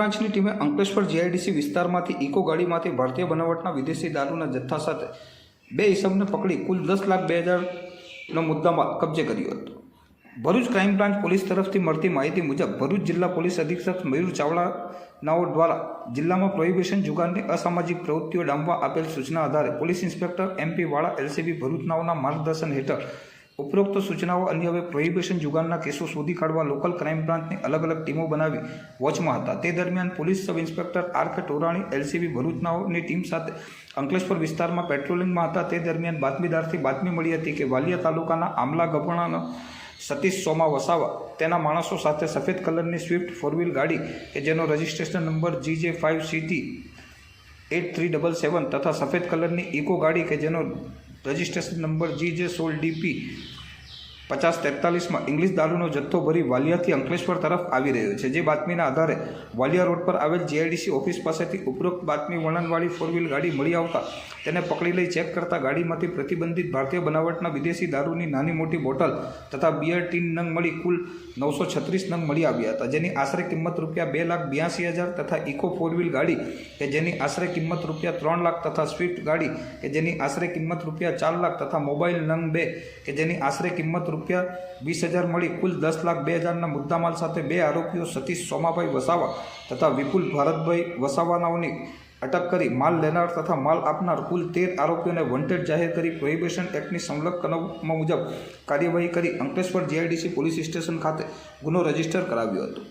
બ્રાન્ચની ટીમે અંકલેશ્વર જીઆઈડીસી વિસ્તારમાંથી ઇકો ગાડીમાંથી ભારતીય બનાવટના વિદેશી દારૂના જથ્થા સાથે બે ઇસમને પકડી કુલ દસ લાખ બે હજારનો મુદ્દામાં કબજે કર્યો હતો. ભરૂચ ક્રાઇમ બ્રાન્ચ પોલીસ તરફથી મળતી માહિતી મુજબ ભરૂચ જિલ્લા પોલીસ અધિક્ષક મયુર ચાવડાનાઓ દ્વારા જિલ્લામાં પ્રોહિબિશન જુગારની અસામાજિક પ્રવૃત્તિઓ ડામવા આપેલ સૂચના આધારે police inspector MP Vala LCB ભરૂચનાઓના માર્ગદર્શન હેઠળ ઉપરોક્ત સૂચનાઓ અન્વયે પ્રોહિબિશન જુગારના કેસો શોધી કાઢવા લોકલ ક્રાઇમ બ્રાન્ચની અલગ અલગ ટીમો બનાવી વોચમાં હતા. તે દરમિયાન police sub inspector R K Torani, LCB ભરૂચનાઓની team સાથે અંકલેશ્વર વિસ્તારમાં પેટ્રોલિંગમાં હતા. તે દરમિયાન બાતમીદારથી બાતમી મળી હતી કે વાલિયા તાલુકાના આમલા ગપણાનો સતીશ સોમા વસાવા, તેના માણસો સાથે સફેદ કલરની સ્વિફ્ટ ફોર વ્હીલ ગાડી કે જેનો registration number G J five CT eight three double seven તથા સફેદ કલરની ઇકો ગાડી કે જેનો રજિસ્ટ્રેશન નંબર જી જે સોળ ડીપી પચાસ તેતાલીસમાં ઇંગ્લિશ દારૂનો જથ્થો ભરી વાલિયાથી અંકલેશ્વર તરફ આવી રહ્યો છે. જે બાતમીના આધારે વાલિયા રોડ પર આવેલ જીઆઈડીસી ઓફિસ પાસેથી ઉપરોક્ત બાતમી વર્ણનવાળી ફોર વ્હીલ ગાડી મળી આવતા તેને પકડી લઈ ચેક કરતા ગાડીમાંથી પ્રતિબંધિત ભારતીય બનાવટના વિદેશી દારૂની નાની મોટી બોટલ તથા બિયર ટીન નંગ મળી કુલ નવસો છત્રીસ નંગ મળી આવ્યા હતા, જેની આશરે કિંમત રૂપિયા બે લાખ બ્યાસી હજાર તથા ઇકો ફોર વ્હીલ ગાડી કે જેની આશરે કિંમત રૂપિયા ત્રણ લાખ તથા સ્વિફ્ટ ગાડી કે જેની આશરે કિંમત રૂપિયા ચાર લાખ તથા મોબાઈલ નંગ બે કે જેની આશરે કિંમત રૂપિયા વીસ હજાર મળી કુલ દસ લાખ બે હજારના મુદ્દામાલ સાથે બે આરોપીઓ સતીશ સોમાભાઈ વસાવા તથા વિપુલ ભારતભાઈ વસાવાનાઓની અટક કરી માલ લેનાર તથા માલ આપનાર કુલ તેર આરોપીઓને વોન્ટેડ જાહેર કરી પ્રોહિબિશન એક્ટની સંલગ્ન કલમો મુજબ કાર્યવાહી કરી અંકલેશ્વર જીઆઈડીસી પોલીસ સ્ટેશન ખાતે ગુનો રજિસ્ટર કરાવ્યો હતો.